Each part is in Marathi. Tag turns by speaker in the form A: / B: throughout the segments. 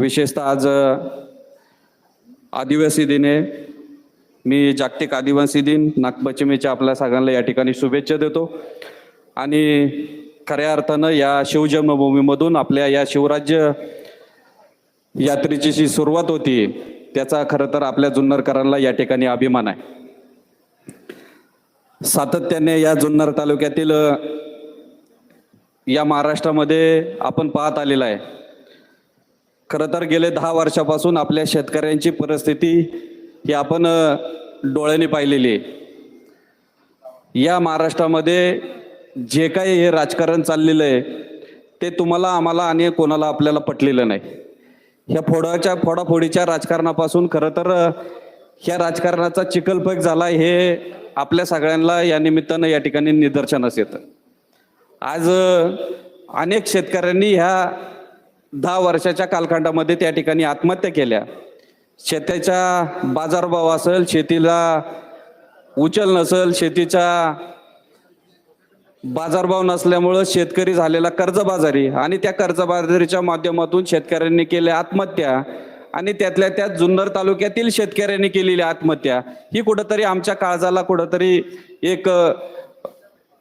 A: विशेषतः आज आदिवासी दिन आहे. मी जागतिक आदिवासी दिन नागपंचमीच्या आपल्या सगळ्यांना या ठिकाणी शुभेच्छा देतो. आणि खऱ्या अर्थानं या शिवजन्मभूमीमधून आपल्या या शिवराज्य यात्रेची जी सुरुवात होती त्याचा खरं तर आपल्या जुन्नरकरांना या ठिकाणी अभिमान आहे. सातत्याने या जुन्नर तालुक्यातील या महाराष्ट्रामध्ये आपण पाहत आलेला आहे. खरं तर गेले दहा वर्षापासून आपल्या शेतकऱ्यांची परिस्थिती ही आपण डोळ्याने पाहिलेली आहे. या महाराष्ट्रामध्ये जे काही हे राजकारण चाललेलं आहे ते तुम्हाला आम्हाला आणि कोणाला आपल्याला पटलेलं नाही. ह्या फोडाच्या फोडाफोडीच्या राजकारणापासून खरं तर ह्या राजकारणाचा चिखलफेक झाला हे आपल्या सगळ्यांना या निमित्तानं या ठिकाणी निदर्शनास येतं. आज अनेक शेतकऱ्यांनी ह्या दहा वर्षाच्या कालखंडामध्ये त्या ठिकाणी आत्महत्या केल्या. शेतीचा बाजारभाव असेल शेतीला उचल नसेल शेतीचा बाजारभाव नसल्यामुळं शेतकरी झालेला कर्जबाजारी आणि त्या कर्जबाजारीच्या माध्यमातून शेतकऱ्यांनी केल्या आत्महत्या आणि त्यातल्या त्यात जुन्नर तालुक्यातील शेतकऱ्यांनी केलेली आत्महत्या. ही कुठंतरी आमच्या काळजाला कुठंतरी एक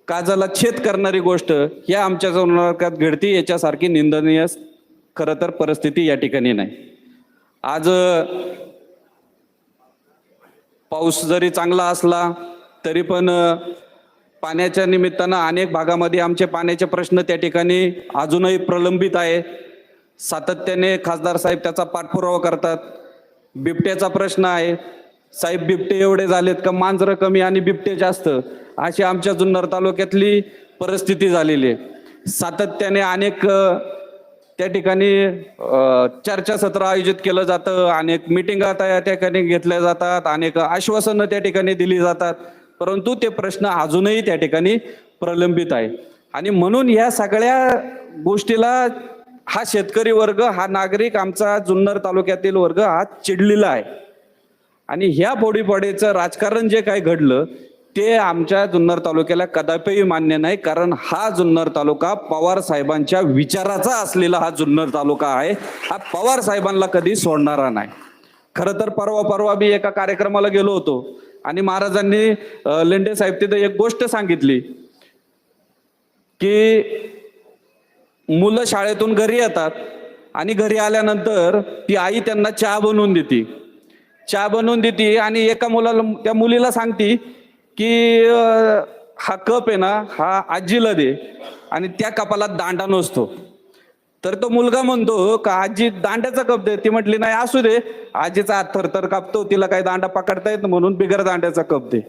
A: काळजाला छेद करणारी गोष्ट या आमच्या जुन्नरात घडती याच्यासारखी निंदनीय खरं तर परिस्थिती या ठिकाणी नाही. आज पाऊस जरी चांगला असला तरी पण पाण्याच्या निमित्तानं अनेक भागामध्ये आमचे पाण्याचे प्रश्न त्या ठिकाणी अजूनही प्रलंबित आहे. सातत्याने खासदार साहेब त्याचा पाठपुरावा करतात. बिबट्याचा प्रश्न आहे. साहेब बिबटे एवढे झालेत का? मांजरं कमी आणि बिबटे जास्त. अशी आमच्या जुन्नर तालुक्यातली परिस्थिती झालेली आहे. सातत्याने अनेक त्या ठिकाणी चर्चासत्र आयोजित केलं जातं अनेक मिटिंगा त्या ठिकाणी घेतल्या जातात अनेक आश्वासनं त्या ठिकाणी दिली जातात. परंतु ते प्रश्न अजूनही त्या ठिकाणी प्रलंबित आहे. आणि म्हणून या सगळ्या गोष्टीला हा शेतकरी वर्ग हा नागरिक आमचा जुन्नर तालुक्यातील वर्ग हा चिडलेला आहे. आणि ह्या फोडीफोडीचं राजकारण जे काही घडलं ते आमच्या जुन्नर तालुक्याला कदापिही मान्य नाही कारण हा जुन्नर तालुका पवार साहेबांच्या विचाराचा असलेला हा जुन्नर तालुका आहे. हा पवार साहेबांना कधी सोडणारा नाही. खरं तर परवा परवा मी एका कार्यक्रमाला गेलो होतो आणि महाराजांनी लेंडे साहेब तिथं एक गोष्ट सांगितली की मुलं शाळेतून घरी येतात आणि घरी आल्यानंतर ती आई त्यांना चहा बनवून देते. चहा बनवून देते आणि एका मुलाला त्या मुलीला सांगते की हा कप आहे ना हा आजीला दे आणि त्या कपाला दांडा नसतो. तर तो मुलगा म्हणतो हो का आजी दांड्याचा कप दे. ती म्हटली नाही असू दे. आजीचा हात थरथर कापतो तिला काही दांडा पकडता येत म्हणून बिगर दांड्याचा कप दे.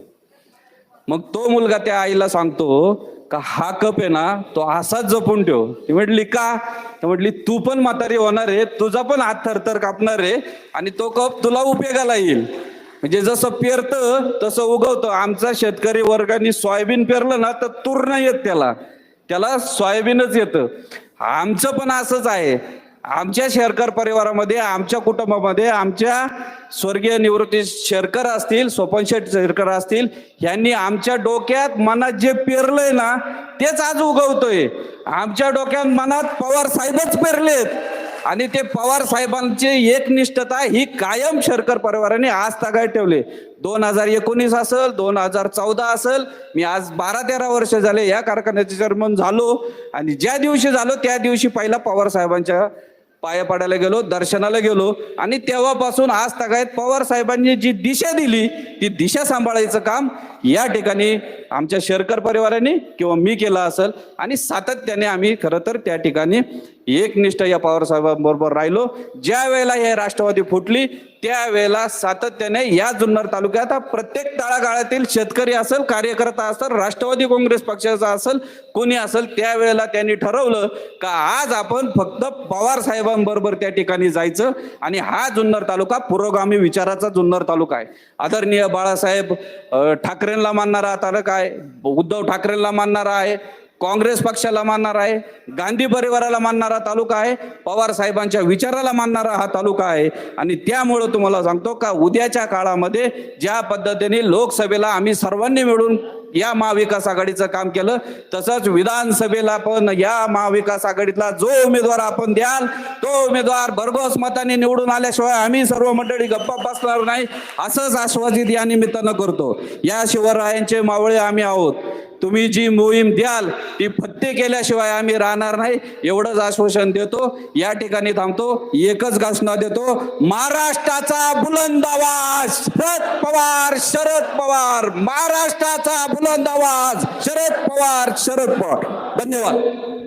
A: मग तो मुलगा त्या आईला सांगतो हो का हा कप आहे ना तो असाच जपून ठेव. ती म्हटली का? तर म्हटली तू पण म्हातारी होणार आहे तुझा पण हात थरथर कापणार आहे आणि तो कप तुला उपयोगाला येईल. म्हणजे जसं पेरतं तसं उगवतं. आमचा शेतकरी वर्गाने सोयाबीन पेरलं ना तर तूर नाही येत त्याला. त्याला सोयाबीनच येतं. आमचं पण असंच आहे. आमच्या शेरकर परिवारामध्ये आमच्या कुटुंबामध्ये आमच्या स्वर्गीय निवृत्ती शेरकर असतील सोपन शेठ शेरकर असतील यांनी आमच्या डोक्यात मनात जे पेरलंय ना तेच आज उगवतोय. आमच्या डोक्यात मनात पवार साहेबच पेरलेत. आणि ते पवार साहेबांची एकनिष्ठता ही कायम शरकर परिवाराने आज तागायत ठेवले. दोन हजार एकोणीस असेल दोन हजार चौदा असेल मी आज बारा तेरा वर्ष झाले या कारखान्याचे चेअरमन झालो. आणि ज्या दिवशी झालो त्या दिवशी पहिला पवार साहेबांच्या पाया पडायला गेलो दर्शनाला गेलो. आणि तेव्हापासून आज तगायत पवार साहेबांनी जी दिशा दिली ती दिशा सांभाळायचं काम या ठिकाणी आमच्या शेरकर परिवाराने किंवा मी केलं असेल. आणि सातत्याने आम्ही खरं तर त्या ठिकाणी एकनिष्ठ या पवार साहेबांबरोबर राहिलो. ज्या वेळेला हे राष्ट्रवादी फुटली त्यावेळेला सातत्याने या जुन्नर तालुक्यात प्रत्येक तळागाळातील शेतकरी असेल कार्यकर्ता असेल राष्ट्रवादी काँग्रेस पक्षाचा असेल कोणी असेल त्यावेळेला त्यांनी ठरवलं का आज आपण फक्त पवार साहेबांबरोबर त्या ठिकाणी जायचं आणि हा जुन्नर तालुका पुरोगामी विचाराचा जुन्नर तालुका आहे. आदरणीय बाळासाहेब ठाकरेंना मानणारा तालुका आहे उद्धव ठाकरेंना मानणारा आहे. काँग्रेस पक्षाला मानणार आहे गांधी परिवाराला मानणारा तालुका आहे पवार साहेबांच्या विचाराला मानणारा हा तालुका आहे. आणि त्यामुळं तुम्हाला सांगतो का उद्याच्या काळामध्ये ज्या पद्धतीने लोकसभेला आम्ही सर्वांनी मिळून या महाविकास आघाडीचं काम केलं तसंच विधानसभेला पण या महाविकास आघाडीतला जो उमेदवार आपण द्याल तो उमेदवार भरघोस मताने निवडून आल्याशिवाय आम्ही सर्व मंडळी गप्पा बसणार नाही असंच आश्वासित या निमित्तानं करतो. या शिवरायांचे मावळे आम्ही आहोत. तुम्ही जी मोहीम द्याल ती फत्ते केल्याशिवाय आम्ही राहणार नाही. एवढंच आश्वासन देतो. या ठिकाणी थांबतो. एकच घोषणा देतो. महाराष्ट्राचा बुलंद आवाज. शरद पवार शरद पवार. महाराष्ट्राचा बुलंद आवाज. शरद पवार शरद पवार. धन्यवाद.